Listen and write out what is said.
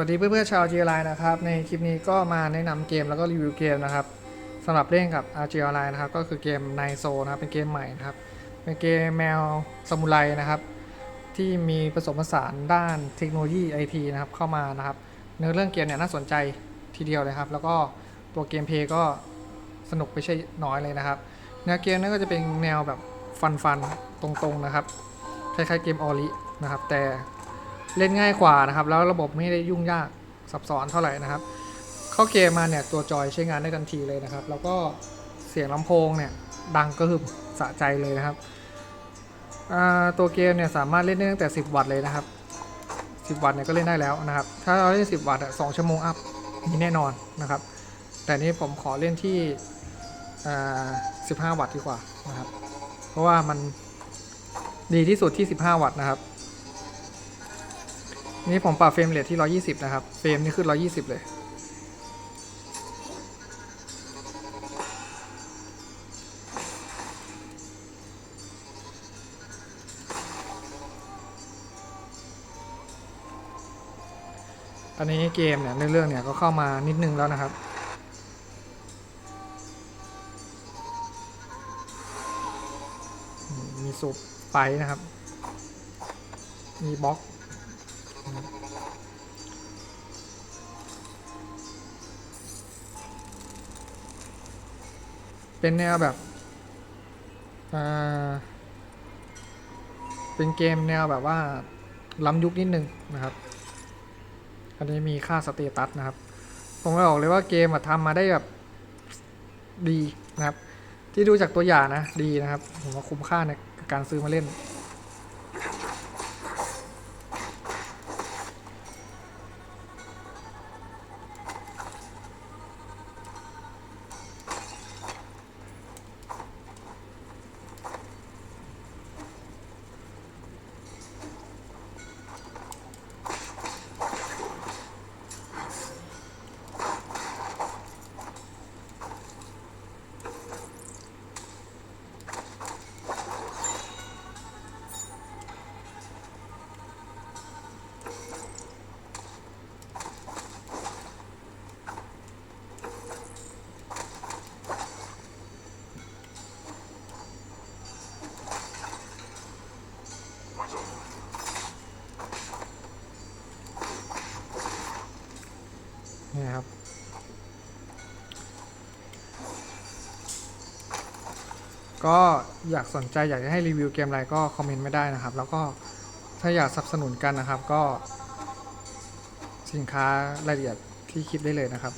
วัสดีเพื่อนๆชาว g ไลน์นะครับ ในคลิปนี้ก็มาแนะนำเกมแล้วก็รีวิวเกมนะครับสำหรับเล่นกับ RG Online นะครับ ก็คือเกม n i z o นะครับเป็นเกมใหม่นะครับ เป็นเกมแมวซามูไรนะครับ ที่มีผสมผสานด้านเทคโนโลยี IT นะครับเข้ามานะครับ เนื้อเรื่องเกมเนี่ยน่าสนใจทีเดียวเลยครับ แล้วก็ตัวเกมเพย์ก็สนุกไม่ใช่น้อยเลยนะครับเนื้อเกมนี่ก็จะเป็นแนวแบบฟันๆตรงๆนะครับคล้ายๆเกมออรินะครับแต่ เล่นง่ายกว่านะครับ แล้วระบบไม่ได้ยุ่งยากซับซ้อนเท่าไหร่นะครับ เข้าเกมมาเนี่ยตัวจอยใช้งานได้ทันทีเลยนะครับ แล้วก็เสียงลำโพงเนี่ยดังกระหึ่มสะใจเลยนะครับ ตัวเกมเนี่ยสามารถเล่นได้ตั้งแต่ 10 วัตต์เลยนะครับ 10 วัตต์เนี่ยก็เล่นได้แล้วนะครับ ถ้าเราเล่น 10 วัตต์อะ2ชั่วโมงอัพมีแน่นอนนะครับ แต่นี่ผมขอเล่นที่ 15 วัตต์ดีกว่านะครับ เพราะว่ามันดีที่สุดที่ 15 วัตต์นะครับ นี่ผมปรับเฟรมเรทที่ 120 นะครับ เฟรมนี่ขึ้น 120 เลยตอนนี้เกมเนี่ยเรื่องเนี่ยก็เข้ามานิดนึงแล้วนะครับมีสูบไปนะครับ มีบล็อก เป็นแนวแบบ อ่า เป็นเกมแนวแบบว่า ล้ำยุคนิดนึงนะครับ อันนี้มีค่าสเตตัสนะครับ ผมก็บอกเลยว่าเกมอะทำมาได้แบบดีนะครับ ที่ดูจากตัวอย่างนะ ดีนะครับ ผมว่าคุ้มค่าในการซื้อมาเล่น นี่ครับ ก็อยากสนใจอยากจะให้รีวิวเกมอะไรก็คอมเมนต์ไม่ได้นะครับ แล้วก็ถ้าอยากสนับสนุนกันนะครับก็ สินค้ารายละเอียดที่คลิปได้เลยนะครับ